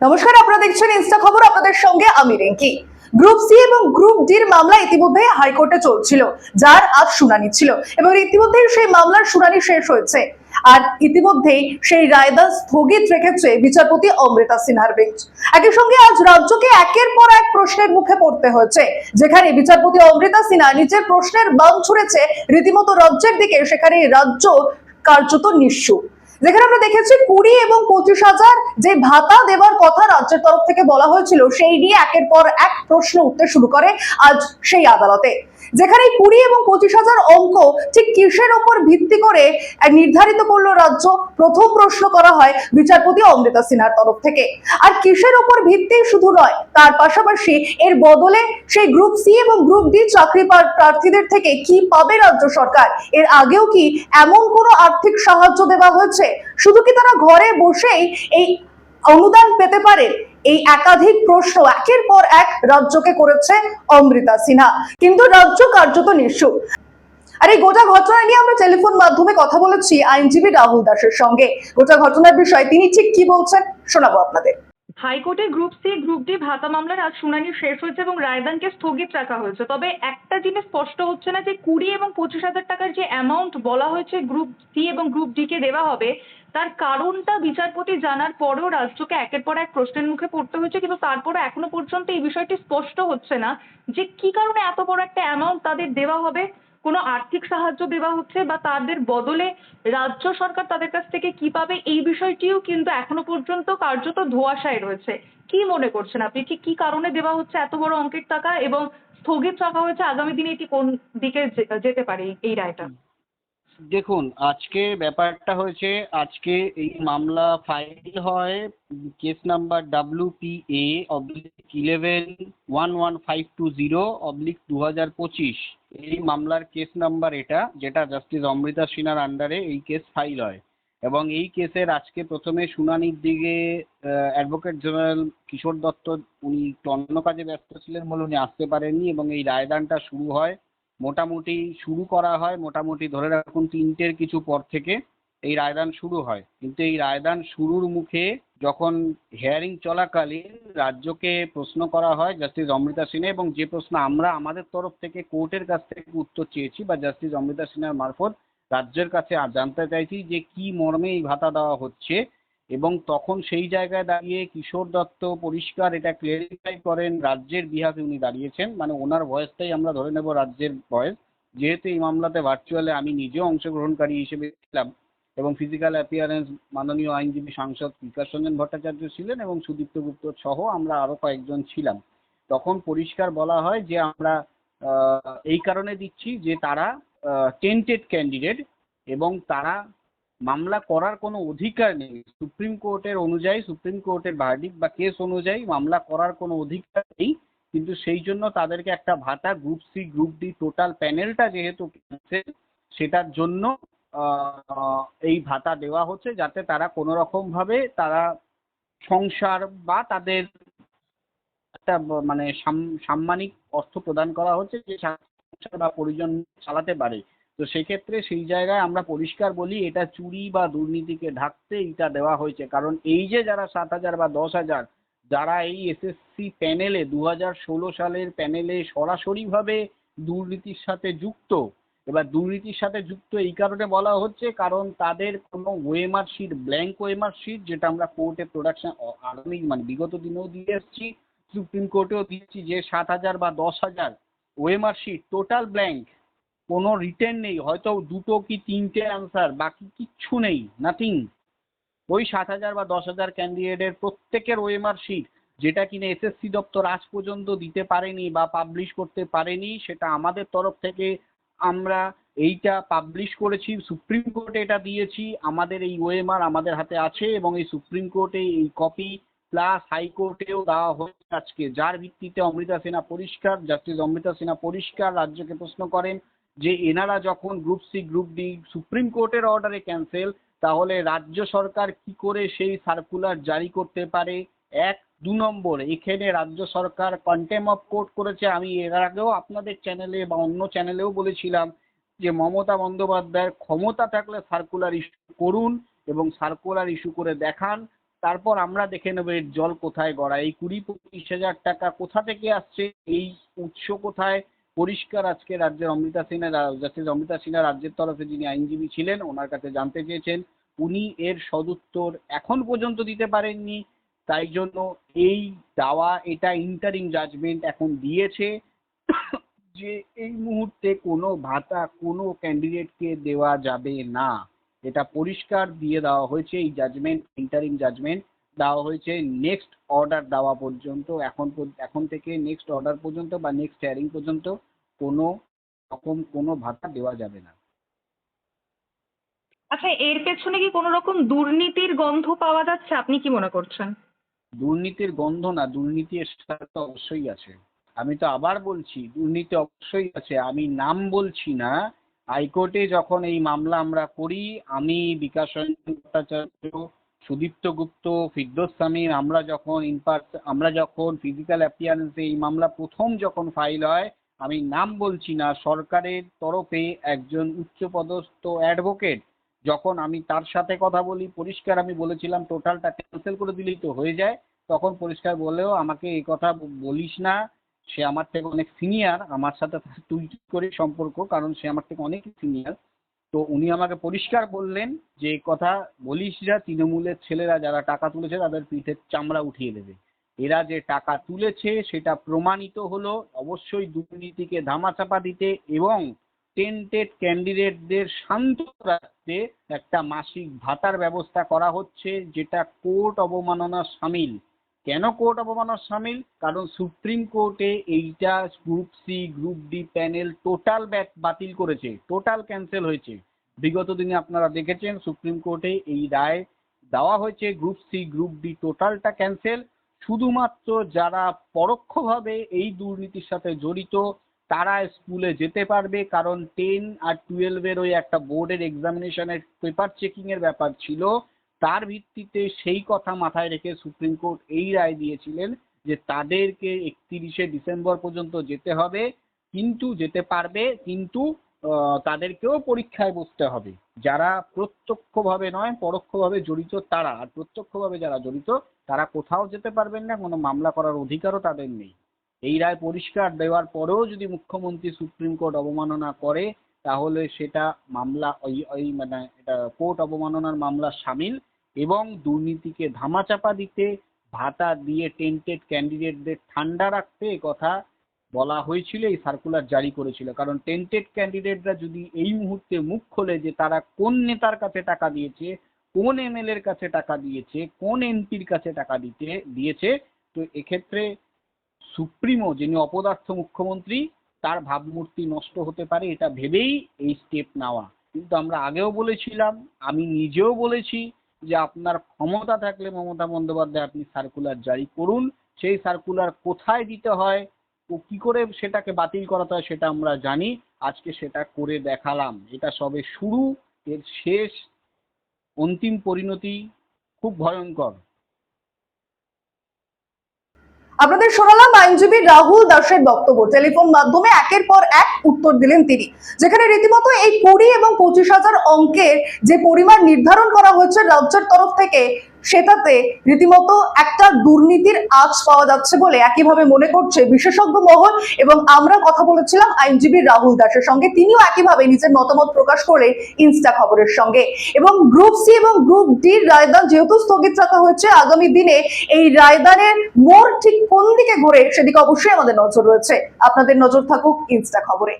নমস্কার, আপনারা দেখছেন ইনস্টা খবর, আপনাদের সঙ্গে আমি রিঙ্কি। গ্রুপ সি এবং গ্রুপ ডির মামলা ইতিমধ্যে হাইকোর্টে চলছিল, যার আজ শুনানি ছিল এবং ইতিমধ্যেই সেই মামলার শুনানি শেষ হয়েছে। আর ইতিমধ্যেই সেই রায়দান স্থগিত রেখেছে বিচারপতি অমৃতা সিনহার বেঞ্চ একই সঙ্গে আজ রাজ্যকে একের পর এক প্রশ্নের মুখে পড়তে হয়েছে। যেখানে বিচারপতি অমৃতা সিনহা নিজের প্রশ্নের বাম ছুড়েছে, রীতিমতো রাজ্যের দিকে সেখানে রাজ্য কার্যত নিঃস্ব। যেখানে আমরা দেখেছি কুড়ি এবং পঁচিশ হাজার যে ভাতা দেওয়ার কথা রাজ্যের তরফ থেকে বলা হয়েছিল, সেই নিয়ে একের পর এক প্রশ্ন উঠতে শুরু করে আজ সেই আদালতে। যেখানে কুড়ি এবং পঁচিশ হাজার অঙ্ক ঠিক কিসের ওপর ভিত্তি করে নির্ধারিত করল রাজ্য? প্রথম প্রশ্ন করা হয় বিচারপতি অমৃতা সিনহার তরফ থেকে। আর কিসের ওপর ভিত্তি শুধু নয়, তার পাশাপাশি এর বদলে সেই গ্রুপ সি এবং গ্রুপ ডি চাকরি প্রার্থীদের থেকে কি পাবে রাজ্য সরকার? এর আগেও কি এমন কোনো আর্থিক সাহায্য দেওয়া হয়েছে? শুধু কি তারা ঘরে বসেই এই অনুদান পেতে পারে? এই একাধিক প্রশ্ন একের পর এক রাজ্যকে করেছে অমৃতা সিনহা। কিন্তু রাজ্য কার্যত নিঃসুখ আর এই গোটা ঘটনা নিয়ে আমরা টেলিফোন মাধ্যমে কথা বলেছি আইনজীবী রাহুল দাসের সঙ্গে। গোটা ঘটনার বিষয়ে তিনি ঠিক কি বলছেন শোনাবো আপনাদের। হাইকোর্টে গ্রুপ সি, গ্রুপ ডি ভাতা মামলার আজ শুনানি শেষ হয়েছে এবং রায়দানকে স্থগিত রাখা হয়েছে। তবে একটা জিনিস স্পষ্ট হচ্ছে না যে কুড়ি এবং পঁচিশ হাজার টাকার যে অ্যামাউন্ট বলা হয়েছে গ্রুপ সি এবং গ্রুপ ডি কে দেওয়া হবে, তার কারণটা বিচারপতি জানার পরেও রাজ্যকে একের পর এক প্রশ্নের মুখে পড়তে হয়েছে, কিন্তু তারপরে এখনও পর্যন্ত এই বিষয়টি স্পষ্ট হচ্ছে না যে কি কারণে এত বড় একটা অ্যামাউন্ট তাদের দেওয়া হবে। কোনো আর্থিক সাহায্য দেওয়া হচ্ছে বা তাদের বদলে রাজ্য সরকার তাদের কাছ থেকে কি পাবে, এই বিষয়টিও কিন্তু এখনও পর্যন্ত কার্যত ধোঁয়াশায় রয়েছে। কি মনে করছেন আপনি? ঠিক কি কারণে দেওয়া হচ্ছে এত বড় অঙ্কের টাকা এবং স্থগিত রাখা হয়েছে? আগামী দিনে এটি কোন দিকে যেতে পারে এই- রায়টা? দেখুন, আজকে ব্যাপারটা হয়েছে, আজকে এই মামলা ফাইল হয় case number W P A oblique eleven one one five two zero oblique দু হাজার পঁচিশ। এই মামলার কেস নাম্বার এটা, যেটা জাস্টিস অমৃতা সিনহার আন্ডারে এই কেস ফাইল হয়। এবং এই কেসের আজকে প্রথমে শুনানির দিকে অ্যাডভোকেট জেনারেল কিশোর দত্ত, উনি অন্য কাজে ব্যস্ত ছিলেন বলে উনি আসতে পারেননি এবং এই রায়দানটা শুরু হয়। মোটামুটি শুরু করা হয়, মোটামুটি ধরে রাখুন তিনটের কিছু পর থেকে। এই রায়দান শুরু হয়। কিন্তু এই রায়দান শুরুর মুখে যখন হিয়ারিং চলাকালীন রাজ্যকে প্রশ্ন করা হয় জাস্টিস অমৃতা সিনহা এবং যে প্রশ্ন আমরা আমাদের তরফ থেকে কোর্টের কাছ থেকে উত্তর চেয়েছি বা জাস্টিস অমৃতা সিনহার মারফত রাজ্যের কাছে আর জানতে চাইছি যে কি মর্মে এই ভাতা দেওয়া হচ্ছে এবং তখন সেই জায়গায় দাঁড়িয়ে কিশোর দত্ত পরিষ্কার এটা ক্লিয়ারিফাই করেন রাজ্যের বিহাফে উনি দাঁড়িয়েছেন। মানে ওনার ভয়েসটাই আমরা ধরে নেব রাজ্যের ভয়েস যেহেতু এই মামলাতে ভার্চুয়ালে আমি নিজেও অংশগ্রহণকারী হিসেবে ছিলাম। এবং ফিজিক্যাল অ্যাপিয়ারেন্স মাননীয় আইনজীবী সাংসদ বিকাশ রঞ্জন ভট্টাচার্য ছিলেন এবং সুদীপ্ত গুপ্ত সহ আমরা আরও কয়েকজন ছিলাম। তখন পরিষ্কার বলা হয় যে আমরা এই কারণে দিচ্ছি যে তারা টেন্টেড ক্যান্ডিডেট এবং তারা মামলা করার কোনো অধিকার নেই। সুপ্রিম কোর্টের অনুযায়ী, সুপ্রিম কোর্টের ভার্ডিক বা কেস অনুযায়ী মামলা করার কোনো অধিকার নেই। কিন্তু সেই জন্য তাদেরকে একটা ভাতা group C group D total প্যানেলটা যেহেতু সেটার জন্য এই ভাতা দেওয়া হচ্ছে যাতে তারা কোনো রকম ভাবে তারা সংসার বা তাদের একটা মানে সাম্মানিক অর্থ প্রদান করা হচ্ছে যে সংসার বা পরিজন চালাতে পারে। তো সেক্ষেত্রে সেই জায়গায় আমরা পরিষ্কার বলি, এটা চুরি বা দুর্নীতিকে ঢাকতে এটা দেওয়া হয়েছে। কারণ এই যে যারা সাত হাজার বা দশ হাজার, যারা এই এসএসসি প্যানেলে দু হাজার ষোলো সালের প্যানেলে সরাসরিভাবে দুর্নীতির সাথে যুক্ত এবার দুর্নীতির সাথে যুক্ত এই কারণে বলা হচ্ছে কারণ তাদের কোনো OMR sheet blank OMR sheet যেটা আমরা কোর্টে প্রোডাকশন আগামী মানে বিগত দিনেও দিয়ে এসেছি, সুপ্রিম কোর্টেও দিয়েছি যে সাত হাজার বা দশ হাজার ওয়েমার শিট টোটাল ব্ল্যাঙ্ক কোনো রিটার্ন নেই, হয়তো দুটো কি তিনটে অ্যান্সার বাকি কিচ্ছু নেই নাথিং ওই সাত হাজার বা দশ হাজার ক্যান্ডিডেটের প্রত্যেকের ওএমআর শিট যেটা কিনা এসএসসি দপ্তর আজ পর্যন্ত দিতে পারেনি বা পাবলিশ করতে পারেনি, সেটা আমাদের তরফ থেকে আমরা এইটা পাবলিশ করেছি, সুপ্রিম কোর্টে এটা দিয়েছি, আমাদের এই ওএমআর আমাদের হাতে আছে এবং এই সুপ্রিম কোর্টে এই কপি প্লাস হাইকোর্টেও দেওয়া হয়েছে আজকে। যার ভিত্তিতে অমৃতা সিনহা পরিষ্কার জাস্টিস অমৃতা সিনহা পরিষ্কার, রাজ্যকে প্রশ্ন করেন যে এনারা যখন group C group D supreme কোর্টের অর্ডারে ক্যান্সেল তাহলে রাজ্য সরকার কি করে সেই সার্কুলার জারি করতে পারে? এক দু নম্বর, এখানে রাজ্য সরকার কন্টেম অফ কোর্ট করেছে। আমি এর আগেও আপনাদের চ্যানেলে বা অন্য চ্যানেলেও বলেছিলাম যে, মমতা বন্দ্যোপাধ্যায়ের ক্ষমতা থাকলে সার্কুলার ইস্যু করুন এবং সার্কুলার ইস্যু করে দেখান। তারপর আমরা দেখে নেব এর জল কোথায় গড়ায় এই কুড়ি পঁচিশ হাজার টাকা কোথা থেকে আসছে? এই উৎস কোথায়? পরিষ্কার আজকে রাজ্যের অমৃতা সিনহা জাস্টিস অমৃতা সিনহা রাজ্যের তরফে যিনি আইনজীবী ছিলেন, ওনার কাছে জানতে চেয়েছেন। উনি এর সদুত্তর এখন পর্যন্ত দিতে পারেননি। তাই জন্য এই দাওয়া, এটা ইন্টারিং জাজমেন্ট এখন দিয়েছে যে এই মুহূর্তে কোনো ভাতা, কোনো ক্যান্ডিডেটকে দেওয়া যাবে না। এটা পরিষ্কার দিয়ে দেওয়া হয়েছে, এই জাজমেন্ট ইন্টারিম জাজমেন্ট দেওয়া হয়েছে। নেক্সট অর্ডার দেওয়া পর্যন্ত, এখন এখন থেকে নেক্সট অর্ডার পর্যন্ত বা নেক্সট হিয়ারিং পর্যন্ত কোনো রকম কোনো ভাতা দেওয়া যাবে না। আচ্ছা এর পেছনে কি কোনো রকম দুর্নীতির গন্ধ পাওয়া যাচ্ছে? আপনি কি মনে করছেন? দুর্নীতির গন্ধ না, দুর্নীতি এর তো অবশ্যই আছে। আমি তো আবার বলছি, দুর্নীতি অবশ্যই আছে। আমি নাম বলছি না। হাইকোর্টে যখন এই মামলা আমরা করি, আমি বিকাশ ভট্টাচার্য, সুদীপ্ত গুপ্ত, ফিরদোস আমরা যখন ইনপার্স আমরা যখন ফিজিক্যাল অ্যাপিয়ারেন্সে এই মামলা প্রথম যখন ফাইল হয়, আমি নাম বলছি না। সরকারের তরফে একজন উচ্চপদস্থ অ্যাডভোকেট যখন আমি তার সাথে কথা বলি, পরিষ্কার আমি বলেছিলাম টোটালটা ক্যান্সেল করে দিলেই তো হয়ে যায়। তখন পরিষ্কার বলেও, আমাকে এই কথা বলিস না। সে আমার থেকে অনেক সিনিয়র আমার সাথে তুই করে সম্পর্ক? কারণ সে আমার থেকে অনেক সিনিয়র তো উনি আমাকে পরিষ্কার বললেন যে কথা বলিস যা তৃণমূলের ছেলেরা যারা টাকা তুলেছে, তাদের পিঠের চামড়া উঠিয়ে দেবে। এরা যে টাকা তুলেছে, সেটা প্রমাণিত হলো। অবশ্যই দুর্নীতিকে ধামাচাপা দিতে এবং টেন্টেড ক্যান্ডিডেটদের শান্ত রাখতে একটা মাসিক ভাতার ব্যবস্থা করা হচ্ছে, যেটা কোর্ট অবমাননা সামিল। কেন কোর্ট অবমাননা সামিল? কারণ সুপ্রিম কোর্টে এইটা group C group D panel total বাতিল করেছে, টোটাল ক্যান্সেল হয়েছে। বিগত দিনে আপনারা দেখেছেন সুপ্রিম কোর্টে এই রায় দেওয়া হয়েছে, গ্রুপ সি গ্রুপ ডি টোটালটা ক্যান্সেল। শুধুমাত্র যারা পরোক্ষভাবে এই দুর্নীতির সাথে জড়িত তারা স্কুলে যেতে পারবে, কারণ টেন আর টুয়েলভের ওই একটা বোর্ডের এক্সামিনেশনের পেপার চেকিংয়ের ব্যাপার ছিল। তার ভিত্তিতে সেই কথা মাথায় রেখে সুপ্রিম কোর্ট এই রায় দিয়েছিলেন যে তাদেরকে একত্রিশে ডিসেম্বর পর্যন্ত যেতে হবে, কিন্তু যেতে পারবে, কিন্তু তাদেরকেও পরীক্ষায় বসতে হবে। যারা প্রত্যক্ষভাবে নয়, পরোক্ষভাবে জড়িত তারা, আর প্রত্যক্ষভাবে যারা জড়িত, তারা কোথাও যেতে পারবেন না, কোনো মামলা করার অধিকারও তাদের নেই। এই রায় পরিষ্কার দেওয়ার পরেও যদি মুখ্যমন্ত্রী সুপ্রিম কোর্ট অবমাননা করে, তাহলে সেটা মামলা, ওই ওই মানে এটা কোর্ট অবমাননার মামলা সামিল এবং দুর্নীতিকে ধামাচাপা দিতে, ভাতা দিয়ে টেন্টেড ক্যান্ডিডেটদের ঠান্ডা রাখতে কথা বলা হয়েছিল, এই সার্কুলার জারি করেছিল। কারণ টেন্টেড ক্যান্ডিডেটরা যদি এই মুহূর্তে মুখ খোলে যে তারা কোন নেতার কাছে টাকা দিয়েছে, কোন এমএলএর কাছে টাকা দিয়েছে, কোন এমপির কাছে টাকা দিতে, দিয়েছে, তো এক্ষেত্রে সুপ্রিমো, যিনি অপদার্থ মুখ্যমন্ত্রী, তার ভাবমূর্তি নষ্ট হতে পারে এটা ভেবেই এই স্টেপ নেওয়া। কিন্তু আমরা আগেও বলেছিলাম, আমি নিজেও বলেছি যে আপনার ক্ষমতা থাকলে মমতা বন্দ্যোপাধ্যায় আপনি সার্কুলার জারি করুন। সেই সার্কুলার কোথায় দিতে হয়, ও কি করে সেটাকে বাতিল করাতে হয় সেটা আমরা জানি। আজকে সেটা করে দেখালাম। এটা সবে শুরু, এর শেষ, অন্তিম পরিণতি খুব ভয়ঙ্কর। আপনাদের শোনালাম আইনজীবী রাহুল দাসের বক্তব্য। টেলিফোন মাধ্যমে একের পর এক উত্তর দিলেন তিনি। যেখানে রীতিমতো এই কুড়ি এবং পঁচিশ হাজার অঙ্কের যে পরিমাণ নির্ধারণ করা হয়েছে রাজ্যের তরফ থেকে সেটাতে রীতিমতো একটা দুর্নীতির আঁচ পাওয়া যাচ্ছে বলে একইভাবে মনে করছে বিশেষজ্ঞ মহল এবং আমরা কথা বলেছিলাম আইনজীবী রাহুল দাসের সঙ্গে। তিনিও একইভাবে নিজের মতামত প্রকাশ করে ইনস্টা খবরের সঙ্গে। এবং গ্রুপ সি এবং গ্রুপ ডির রায়দান যেহেতু স্থগিত রাখা হয়েছে, আগামী দিনে এই রায়দানের মোড় ঠিক কোন দিকে ঘুরে সেদিকে অবশ্যই আমাদের নজর রয়েছে। আপনাদের নজর থাকুক ইনস্টা খবরে।